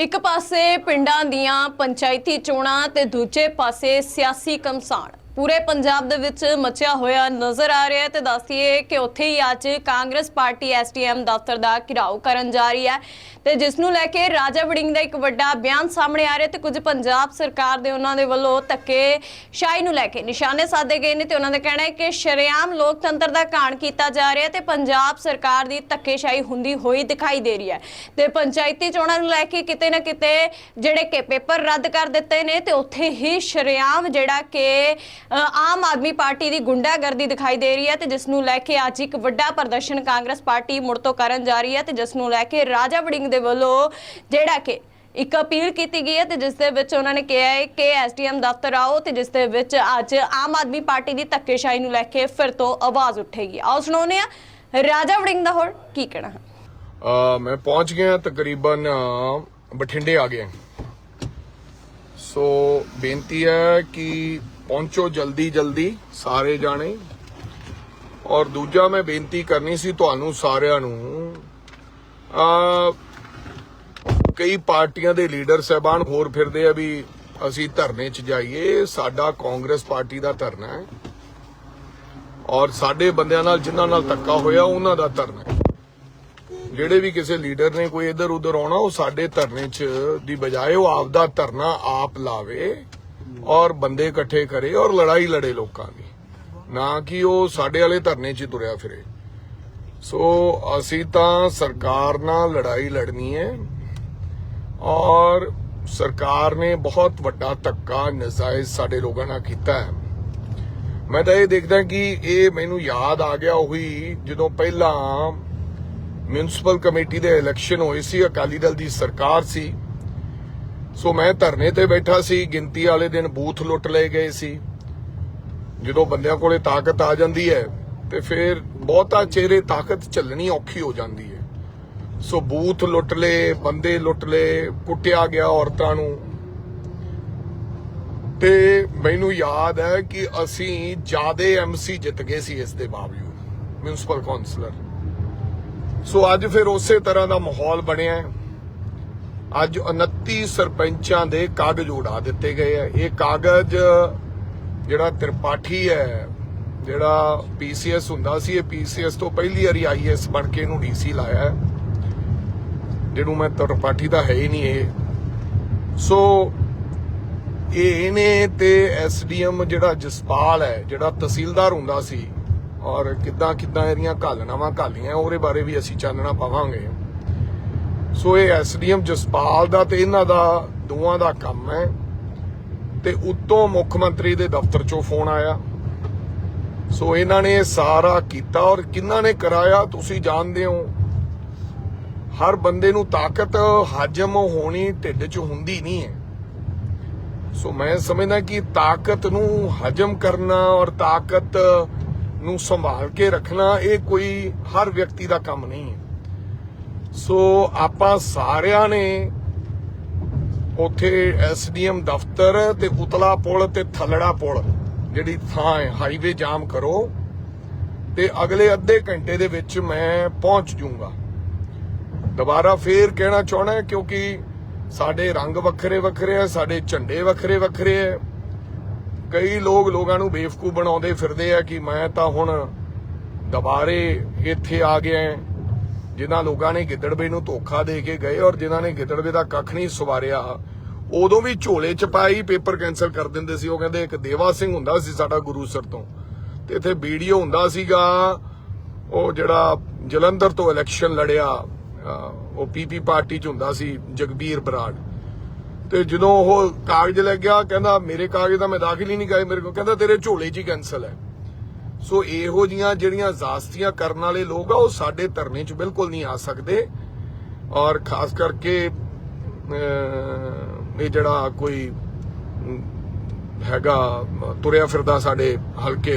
ਇੱਕ ਪਾਸੇ ਪਿੰਡਾਂ ਦੀਆਂ ਪੰਚਾਇਤੀ ਚੋਣਾਂ ਤੇ ਦੂਜੇ ਪਾਸੇ ਸਿਆਸੀ ਕਮਸਾਨ। ਪੂਰੇ ਪੰਜਾਬ ਦੇ ਵਿੱਚ ਮਚਿਆ ਹੋਇਆ ਨਜ਼ਰ ਆ ਰਿਹਾ ਹੈ ਤੇ ਦੱਸਦੀਏ ਕਿ ਉੱਥੇ ਹੀ ਅੱਜ ਕਾਂਗਰਸ ਪਾਰਟੀ ਐਸਟੀਐਮ ਦਫ਼ਤਰ ਦਾ ਘਿਰਾਓ ਕਰਨ ਜਾ ਰਹੀ ਹੈ ਤੇ ਜਿਸ ਨੂੰ ਲੈ ਕੇ ਰਾਜਾ ਵੜਿੰਗ ਦਾ ਇੱਕ ਵੱਡਾ ਬਿਆਨ ਸਾਹਮਣੇ ਆ ਰਿਹਾ ਤੇ ਕੁਝ ਪੰਜਾਬ ਸਰਕਾਰ ਦੇ ਉਹਨਾਂ ਦੇ ਵੱਲੋਂ ਧੱਕੇ ਸ਼ਾਹੀ ਨੂੰ ਲੈ ਕੇ ਨਿਸ਼ਾਨੇ ਸਾਧੇ ਗਏ ਨੇ ਤੇ ਉਹਨਾਂ ਦਾ ਕਹਿਣਾ ਹੈ ਕਿ ਸ਼ਰੇਆਮ ਲੋਕਤੰਤਰ ਦਾ ਘਾਣ ਕੀਤਾ ਜਾ ਰਿਹਾ ਤੇ ਪੰਜਾਬ ਸਰਕਾਰ ਦੀ ਧੱਕੇਸ਼ਾਹੀ ਹੁੰਦੀ ਹੋਈ ਦਿਖਾਈ ਦੇ ਰਹੀ ਹੈ ਤੇ ਪੰਚਾਇਤੀ ਚੋਣਾਂ ਨੂੰ ਲੈ ਕੇ ਕਿਤੇ ਨਾ ਕਿਤੇ ਜਿਹੜੇ ਕਿ ਪੇਪਰ ਰੱਦ ਕਰ ਦਿੱਤੇ ਨੇ ਤੇ ਉੱਥੇ ਹੀ ਸ਼ਰੇਆਮ ਜਿਹੜਾ ਕਿ ਆਮ ਆਦਮੀ ਪਾਰਟੀ ਦੀ ਗੁੰਡਾਗਰਦੀ ਦਿਖਾਈ ਦੇ ਰਹੀ ਹੈ ਤੇ ਜਿਸ ਨੂੰ ਲੈ ਕੇ ਅੱਜ ਇੱਕ ਵੱਡਾ ਪ੍ਰਦਰਸ਼ਨ ਕਾਂਗਰਸ ਪਾਰਟੀ ਮੁੜ ਤੋਂ ਕਰਨ ਜਾ ਰਹੀ ਹੈ ਤੇ ਜਿਸ ਨੂੰ ਲੈ ਕੇ ਰਾਜਾ ਵੜਿੰਗ ਦੇ ਵੱਲੋਂ ਜਿਹੜਾ ਕਿ ਇੱਕ ਅਪੀਲ ਕੀਤੀ ਗਈ ਹੈ ਤੇ ਜਿਸ ਦੇ ਵਿੱਚ ਉਹਨਾਂ ਨੇ ਕਿਹਾ ਹੈ ਕਿ ਐਸਡੀਐਮ ਦਫ਼ਤਰ ਆਓ ਤੇ ਜਿਸ ਦੇ ਵਿੱਚ ਅੱਜ ਆਮ ਆਦਮੀ ਪਾਰਟੀ ਦੀ ਧੱਕੇਸ਼ਾਹੀ ਨੂੰ ਲੈ ਕੇ ਫਿਰ ਤੋਂ ਆਵਾਜ਼ ਉੱਠੇਗੀ। ਆਓ ਸੁਣਾਉਂਦੇ ਆ ਰਾਜਾ ਵੜਿੰਗ ਦਾ ਹੋਰ ਕੀ ਕਹਿਣਾ ਹੈ? ਅ, ਮੈਂ ਪਹੁੰਚ ਗਿਆ ਤਕਰੀਬਨ ਬਠਿੰਡੇ ਆ ਗਿਆ। ਸੋ ਬੇਨਤੀ ਹੈ ਕਿ ਪਹੁੰਚੋ ਜਲਦੀ ਜਲਦੀ, ਸਾਰੇ ਜਾਣੇ। ਔਰ ਦੂਜਾ ਮੈਂ ਬੇਨਤੀ ਕਰਨੀ ਸੀ ਤੁਹਾਨੂੰ ਸਾਰਿਆਂ ਨੂੰ, ਆ, ਕਈ ਪਾਰਟੀਆਂ ਦੇ ਲੀਡਰ ਸਹਿਬਾਨ ਹੋਰ ਫਿਰਦੇ ਆ ਵੀ ਅਸੀਂ ਧਰਨੇ 'ਚ ਜਾਈਏ, ਸਾਡਾ ਕਾਂਗਰਸ ਪਾਰਟੀ ਦਾ ਧਰਨਾ ਹੈ। ਔਰ ਸਾਡੇ ਬੰਦਿਆਂ ਨਾਲ ਜਿਨ੍ਹਾਂ ਨਾਲ ਧੱਕਾ ਹੋਇਆ, ਉਹਨਾਂ ਦਾ ਧਰਨਾ ਹੈ। ਜਿਹੜੇ ਵੀ ਕਿਸੇ ਲੀਡਰ ਨੇ ਕੋਈ ਇੱਧਰ ਉੱਧਰ ਆਉਣਾ, ਉਹ ਸਾਡੇ ਧਰਨੇ 'ਚ ਦੀ ਬਜਾਏ ਉਹ ਆਪਦਾ ਧਰਨਾ ਆਪ ਲਾਵੇ। ਔਰ ਬੰਦੇ ਇਕੱਠੇ ਕਰੇ ਔਰ ਲੜਾਈ ਲੜੇ ਲੋਕਾਂ ਦੀ। ਨਾ ਕਿ ਉਹ ਸਾਡੇ ਵਾਲੇ ਧਰਨੇ 'ਚ ਤੁਰਿਆ ਫਿਰੇ। ਸੋ ਅਸੀਂ ਤਾਂ ਸਰਕਾਰ ਨਾਲ ਲੜਾਈ ਲੜਨੀ ਹੈ ਔਰ ਸਰਕਾਰ ਨੇ ਬਹੁਤ ਵੱਡਾ ਧੱਕਾ, ਨਜਾਇਜ਼ ਸਾਡੇ ਲੋਕਾਂ ਨਾਲ ਕੀਤਾ ਹੈ। ਮੈਂ ਤਾਂ ਇਹ ਦੇਖਦਾ ਕਿ ਇਹ ਮੈਨੂੰ ਯਾਦ ਆ ਗਿਆ ਉਹੀ ਜਦੋਂ ਪਹਿਲਾਂ ਮਿਊਨਿਸਪਲ ਕਮੇਟੀ ਦੇ ਇਲੈਕਸ਼ਨ ਹੋਏ ਸੀ, ਅਕਾਲੀ ਦਲ ਦੀ ਸਰਕਾਰ ਸੀ। ਸੋ ਮੈਂ ਧਰਨੇ ਤੇ ਬੈਠਾ ਸੀ, ਗਿਣਤੀ ਵਾਲੇ ਦਿਨ ਬੂਥ ਲੁੱਟ ਲਏ ਗਏ ਸੀ। ਜਦੋਂ ਬੰਦਿਆਂ ਕੋਲੇ ਤਾਕਤ ਆ ਜਾਂਦੀ ਹੈ, ਤੇ ਫਿਰ ਬਹੁਤਾ ਚਿਹਰੇ ਤਾਕਤ ਚੱਲਣੀ ਔਖੀ ਹੋ ਜਾਂਦੀ ਹੈ। ਸੋ ਬੂਥ ਲੁੱਟ ਲਏ, ਬੰਦੇ ਲੁੱਟ ਲਏ, ਕੁੱਟਿਆ ਗਿਆ ਔਰਤਾਂ ਨੂੰ। ਤੇ ਮੈਨੂੰ ਯਾਦ ਹੈ ਕਿ ਅਸੀਂ ਜਿਆਦੇ ਐਮਸੀ ਜਿੱਤ ਗਏ ਸੀ ਇਸ ਦੇ ਬਾਵਜੂਦ ਮਿਊਨਿਸਪਲ ਕਾਉਂਸਲਰ ਸੋ ਅੱਜ ਫਿਰ ਉਸੇ ਤਰ੍ਹਾਂ ਦਾ ਮਾਹੌਲ ਬਣਿਆ ਹੈ। ਅੱਜ 29 ਸਰਪੰਚਾਂ ਦੇ ਕਾਗਜ਼ ਉਡਾ ਦਿੱਤੇ ਗਏ ਆ। ਇਹ ਕਾਗਜ਼ ਜਿਹੜਾ ਤ੍ਰਿਪਾਠੀ ਹੈ, ਜਿਹੜਾ ਪੀਸੀਐਸ ਹੁੰਦਾ ਸੀ, ਇਹ ਪੀਸੀਐਸ ਤੋਂ ਪਹਿਲੀ ਵਾਰੀ ਆਈਐਸ ਬਣ ਕੇ ਇਹਨੂੰ ਡੀਸੀ ਲਾਇਆ ਜਿਹਨੂੰ ਮੈਂ ਤ੍ਰਿਪਾਠੀ ਦਾ ਹੈ ਹੀ ਨਹੀਂ ਇਹ। ਸੋ ਇਹ ਇਹਨੇ ਤੇ ਐਸਡੀਐਮ ਜਿਹੜਾ ਜਸਪਾਲ ਹੈ, ਜਿਹੜਾ ਤਹਿਸੀਲਦਾਰ ਹੁੰਦਾ ਸੀ, ਔਰ ਕਿੱਦਾਂ ਕਿੱਦਾਂ ਇਹਦੀਆਂ ਘਾਲਣਾਵਾਂ ਘਾਲੀਆਂ, ਉਹਦੇ ਬਾਰੇ ਵੀ ਅਸੀਂ ਚਾਨਣਾ ਪਾਵਾਂਗੇ। ਸੋ ਇਹ ਐਸਡੀਐਮ ਜਸਪਾਲ ਦਾ ਤੇ ਇਹਨਾਂ ਦਾ ਦੋਵਾਂ ਦਾ ਕੰਮ ਹੈ। ਤੇ ਉੱਤੋਂ ਮੁੱਖ ਮੰਤਰੀ ਦੇ ਦਫ਼ਤਰ ਚੋਂ ਫੋਨ ਆਇਆ। ਸੋ ਇਹਨਾਂ ਨੇ ਇਹ ਸਾਰਾ ਕੀਤਾ ਔਰ ਕਿੰਨਾ ਨੇ ਕਰਾਇਆ ਤੁਸੀਂ ਜਾਣਦੇ ਹੋ। ਹਰ ਬੰਦੇ ਨੂੰ ਤਾਕਤ ਹਜਮ ਹੋਣੀ ਢਿੱਡ 'ਚ ਹੁੰਦੀ ਨਹੀਂ ਹੈ। ਸੋ ਮੈਂ ਸਮਝਦਾ ਕਿ ਤਾਕਤ ਨੂੰ ਹਜਮ ਕਰਨਾ ਔਰ ਤਾਕਤ ਨੂੰ ਸੰਭਾਲ ਕੇ ਰੱਖਣਾ ਇਹ ਕੋਈ ਹਰ ਵਿਅਕਤੀ ਦਾ ਕੰਮ ਨਹੀਂ ਹੈ। ਸੋ ਆਪਾਂ ਸਾਰਿਆਂ ਨੇ ਉਥੇ ਐਸਡੀਐਮ ਦਫ਼ਤਰ ਤੇ ਉਤਲਾ ਪੁਲ ਤੇ ਥੱਲੜਾ ਪੁਲ, ਜਿਹੜੀ ਥਾਂ ਹੈ ਹਾਈਵੇ ਜਾਮ ਕਰੋ ਤੇ ਅਗਲੇ ਅੱਧੇ ਘੰਟੇ ਦੇ ਵਿੱਚ ਮੈਂ ਪਹੁੰਚ ਜਾਊਂਗਾ ਦੁਬਾਰਾ ਫੇਰ ਕਹਿਣਾ ਚਾਹਣਾ ਕਿਉਂਕਿ ਸਾਡੇ ਰੰਗ ਵੱਖਰੇ ਵੱਖਰੇ ਆ, ਸਾਡੇ ਝੰਡੇ ਵੱਖਰੇ ਵੱਖਰੇ ਆ ਕਈ ਲੋਕ ਲੋਕਾਂ ਨੂੰ ਬੇਵਕੂਫ ਬਣਾਉਂਦੇ ਫਿਰਦੇ ਆ ਕਿ ਮੈਂ ਤਾਂ ਹੁਣ ਦੁਬਾਰੇ ਇੱਥੇ ਆ ਗਿਆ ਹਾਂ। ਜਿਨ੍ਹਾਂ ਲੋਕਾਂ ਨੇ ਗਿੱਦੜਵੇ ਨੂੰ ਧੋਖਾ ਦੇ ਕੇ ਗਏ ਔਰ ਜਿਨ੍ਹਾਂ ਨੇ ਗਿੱਦੜਵੇ ਦਾ ਕੱਖ ਨਹੀਂ ਸਵਾਰਿਆ, ਉਦੋਂ ਵੀ ਝੋਲੇ ਚ ਪਾਈ ਪੇਪਰ ਕੈਨਸਲ ਕਰ ਦਿੰਦੇ ਸੀ। ਉਹ ਕਹਿੰਦੇ, ਇੱਕ ਦੇਵਾ ਸਿੰਘ ਹੁੰਦਾ ਸੀ ਸਾਡਾ ਗੁਰੂਸਰ ਤੋਂ ਤੇ ਇੱਥੇ ਵੀਡੀਓ ਹੁੰਦਾ ਸੀਗਾ। ਉਹ ਜਿਹੜਾ ਜਲੰਧਰ ਤੋਂ ਇਲੈਕਸ਼ਨ ਲੜਿਆ, ਅਹ ਉਹ ਪੀਪੀ ਪਾਰਟੀ ਚ ਹੁੰਦਾ ਸੀ, ਜਗਬੀਰ ਬਰਾੜ। ਤੇ ਜਦੋਂ ਉਹ ਕਾਗਜ਼ ਲੈ ਗਿਆ, ਕਹਿੰਦਾ, ਮੇਰੇ ਕਾਗਜ਼ ਤਾਂ ਮੈਂ ਦਾਖਲ ਹੀ ਨਹੀਂ ਗਏ ਮੇਰੇ ਕੋਲ। ਕਹਿੰਦਾ, ਤੇਰੇ ਝੋਲੇ 'ਚ ਹੀ ਕੈਨਸਲ ਹੈ। ਸੋ ਇਹੋ ਜੀਆਂ ਜਿਹੜੀਆਂ ਜ਼ਾਸਤੀਆਂ ਕਰਨ ਵਾਲੇ ਲੋਕ ਆ ਉਹ ਸਾਡੇ ਧਰਨੇ 'ਚ ਬਿਲਕੁਲ ਨਹੀਂ ਆ ਸਕਦੇ। ਔਰ ਖਾਸ ਕਰਕੇ ਅਹ, ਇਹ ਜਿਹੜਾ ਕੋਈ ਹੈਗਾ ਤੁਰਿਆ ਫਿਰਦਾ ਸਾਡੇ ਹਲਕੇ 'ਚ